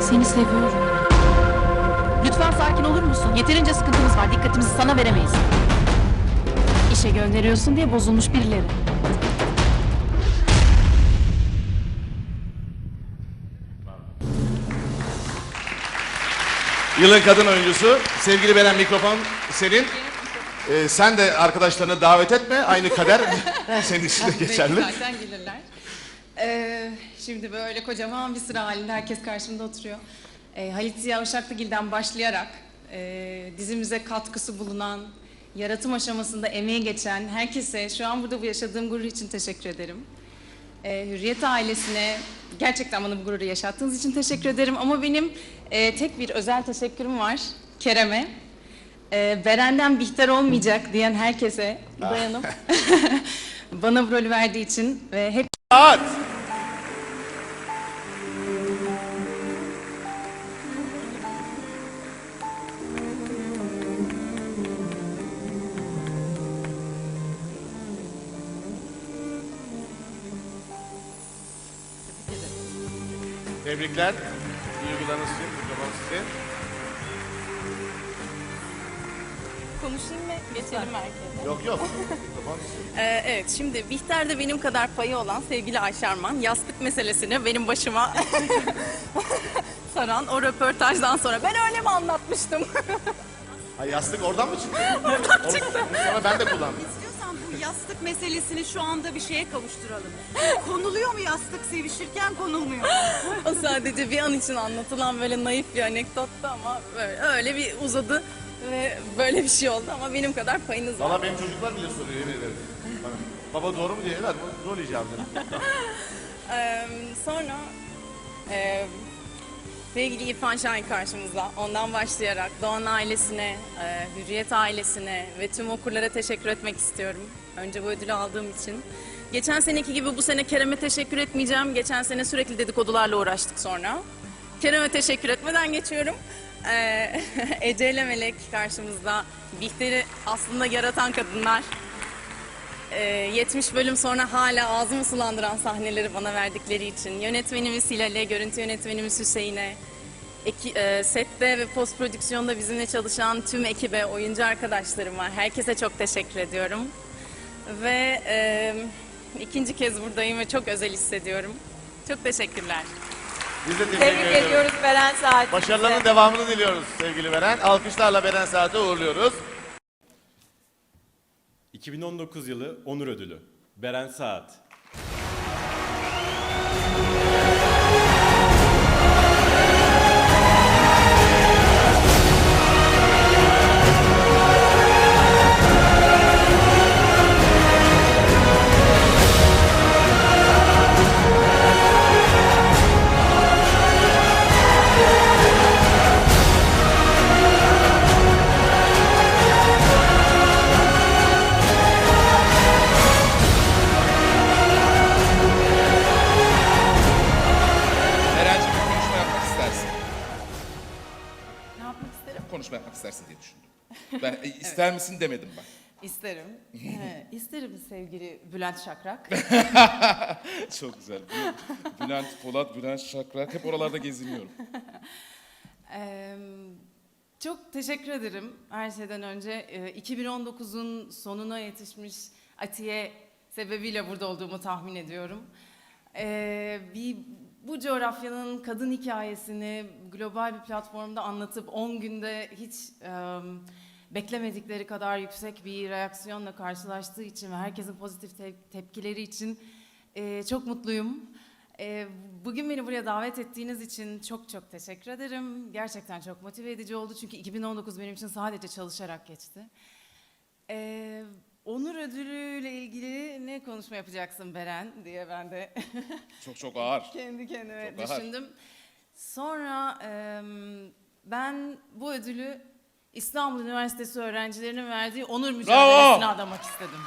Seni seviyorum. Lütfen sakin olur musun? Yeterince sıkıntımız var. Dikkatimizi sana veremeyiz. İşe gönderiyorsun diye bozulmuş birileri. Yılın kadın oyuncusu. Sevgili Beren mikrofon senin. Ee, sen de arkadaşlarını davet etme. Aynı kader senin için de geçerli. Belki zaten gelirler. Ee, şimdi böyle kocaman bir sıra halinde herkes karşımda oturuyor. Ee, Halit Ziya Uşaklıgil'den başlayarak e, dizimize katkısı bulunan, yaratım aşamasında emeği geçen herkese şu an burada bu yaşadığım gurur için teşekkür ederim. Ee, Hürriyet ailesine gerçekten bana bu gururu yaşattığınız için teşekkür ederim. Ama benim e, tek bir özel teşekkürüm var Kerem'e. Ee, Beren'den Bihter olmayacak diyen herkese dayanıp bana bu rolü verdiği için ve hep Saat. Tebrikler. Duygularınız için, mikrofon sizin. Konuşayım mı? Geçelim herkese. Yok yok. Mikrofon sizin. Ee, evet, şimdi Bihter'de benim kadar payı olan sevgili Ayşe Arman yastık meselesini benim başıma saran o röportajdan sonra ben öyle mi anlatmıştım? Ha, yastık oradan mı çıktı? Oradan çıktı. Sonra ben de kullandım. Yastık meselesini şu anda bir şeye kavuşturalım. Konuluyor mu yastık sevişirken konulmuyor. o sadece bir an için anlatılan böyle naif bir anekdottu ama böyle, öyle bir uzadı ve böyle bir şey oldu ama benim kadar payınız var. Valla benim çocuklar bile soruyor yemin ederim. Baba doğru mu diye. Evet rol icabı. Ee, sonra e, sevgili İrfan Şahin karşımızda. Ondan başlayarak Doğan ailesine, e, Hürriyet ailesine ve tüm okurlara teşekkür etmek istiyorum. Önce bu ödülü aldığım için. Geçen seneki gibi bu sene Kerem'e teşekkür etmeyeceğim. Geçen sene sürekli dedikodularla uğraştık sonra. Kerem'e teşekkür etmeden geçiyorum. Ee, Ece ile Melek karşımızda. Bihter'i aslında yaratan kadınlar. Ee, 70 bölüm sonra hala ağzımı sulandıran sahneleri bana verdikleri için yönetmenimiz Hilal'e, görüntü yönetmenimiz Hüseyin'e, eki- e, sette ve post prodüksiyonda bizimle çalışan tüm ekibe, oyuncu arkadaşlarıma, herkese çok teşekkür ediyorum. Ve e, ikinci kez buradayım ve çok özel hissediyorum. Çok teşekkürler. Biz de tebrik, Tebrik ediyoruz. ediyoruz Beren Saat. Başarılarının devamını diliyoruz sevgili Beren. Alkışlarla Beren Saat'e uğurluyoruz. 2019 yılı Onur Ödülü. Beren Saat. Yapmak isterim? Konuşma yapmak istersin diye düşündüm. Ben e, ister misin demedim ben. İsterim. Ee, isterim sevgili Bülent Şakrak. Çok güzel. Bü- Bülent Polat, Bülent Şakrak hep oralarda geziniyorum. Ee, çok teşekkür ederim her şeyden önce. Ee, 2019'un sonuna yetişmiş Atiye sebebiyle burada olduğumu tahmin ediyorum. Ee, bir bu coğrafyanın kadın hikayesini global bir platformda anlatıp 10 günde hiç em, beklemedikleri kadar yüksek bir reaksiyonla karşılaştığı için ve herkesin pozitif te- tepkileri için e, çok mutluyum. E, bugün beni buraya davet ettiğiniz için çok çok teşekkür ederim. Gerçekten çok motive edici oldu çünkü 2019 benim için sadece çalışarak geçti. E, Onur ödülüyle ilgili ne konuşma yapacaksın Beren diye ben de Çok çok ağır. kendi kendime Çok ağır. düşündüm. Sonra em, ben bu ödülü İstanbul Üniversitesi öğrencilerinin verdiği onur mücadelesine adamak istedim.